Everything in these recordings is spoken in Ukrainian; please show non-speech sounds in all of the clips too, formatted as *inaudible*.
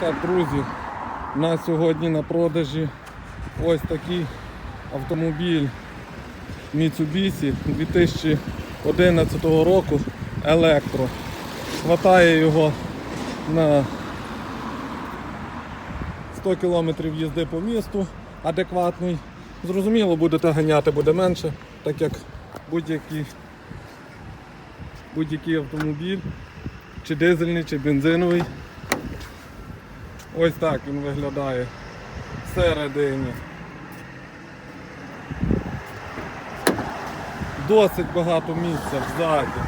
Так, друзі, у нас сьогодні на продажі ось такий автомобіль Mitsubishi 2011 року електро. Хватає його на 100 км їзди по місту адекватний. Зрозуміло, будете ганяти, буде менше, так як будь-який будь-який автомобіль, чи дизельний, чи бензиновий. Ось так він виглядає всередині. Досить багато місця взаді.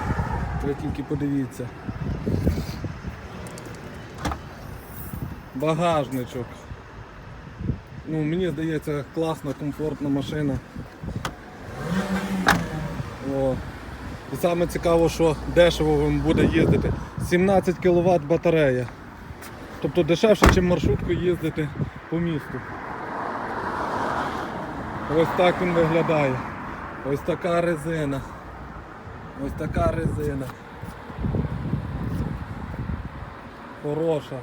Ви тільки подивіться. Багажничок. Ну, мені здається, класна, комфортна машина. О. І саме цікаво, що дешево вам буде їздити. 17 кВт батарея. Тобто дешевше, ніж маршруткою їздити по місту. Ось так він виглядає. Ось така резина. Ось така резина. Хороша.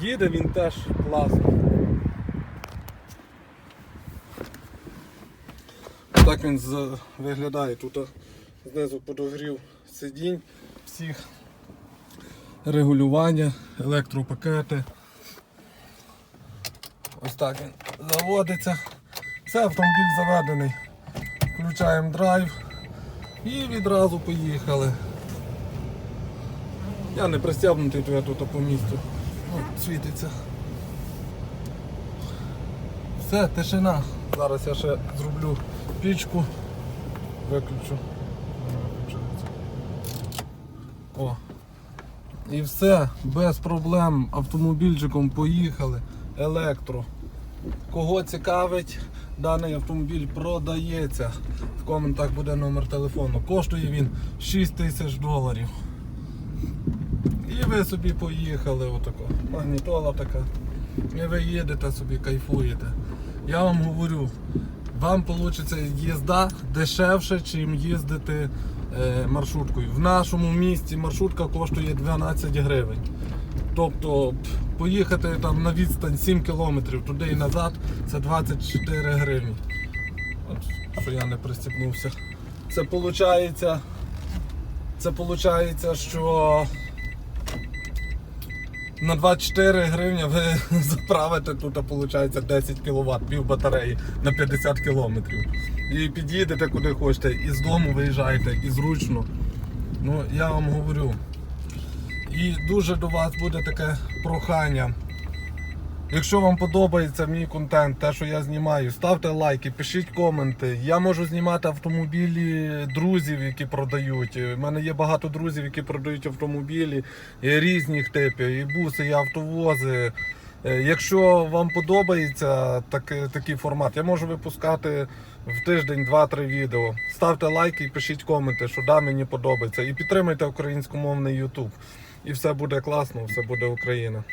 Їде він теж класно. Так він виглядає. Тут знизу подогрів сидінь всіх регулювання, електропакети. Ось так він заводиться. Це автомобіль заведений. Включаємо драйв і відразу поїхали. Я не пристягнутий, то я тут по місту. О, світиться. Все, тишина. Зараз я ще зроблю пічку. Виключу. О, і все, без проблем автомобільчиком поїхали. Електро. Кого цікавить, даний автомобіль продається. В коментах буде номер телефону. Коштує він 6 тисяч доларів. І ви собі поїхали отако. Магнітола така. І ви їдете собі, кайфуєте. Я вам говорю, вам вийде їзда дешевше, чим їздити е, маршруткою. В нашому місті маршрутка коштує 12 гривень. Тобто поїхати там на відстань 7 кілометрів туди і назад це 24 гривні. От, що я не пристібнувся. Це виходить, це виходить, що на 24 гривні ви *laughs* заправите тут, виходить, 10 кВт, пів батареї на 50 км. І під'їдете куди хочете, і з дому виїжджаєте, і зручно. Ну, я вам говорю. І дуже до вас буде таке прохання. Якщо вам подобається мій контент, те, що я знімаю, ставте лайки, пишіть коменти. Я можу знімати автомобілі друзів, які продають. У мене є багато друзів, які продають автомобілі різних типів, і буси, і автовози. Е, Якщо вам подобається такий, такий формат, я можу випускати в тиждень 2-3 відео. Ставте лайки і пишіть коменти, що да, мені подобається. І підтримуйте українськомовний YouTube. І все буде класно, все буде Україна.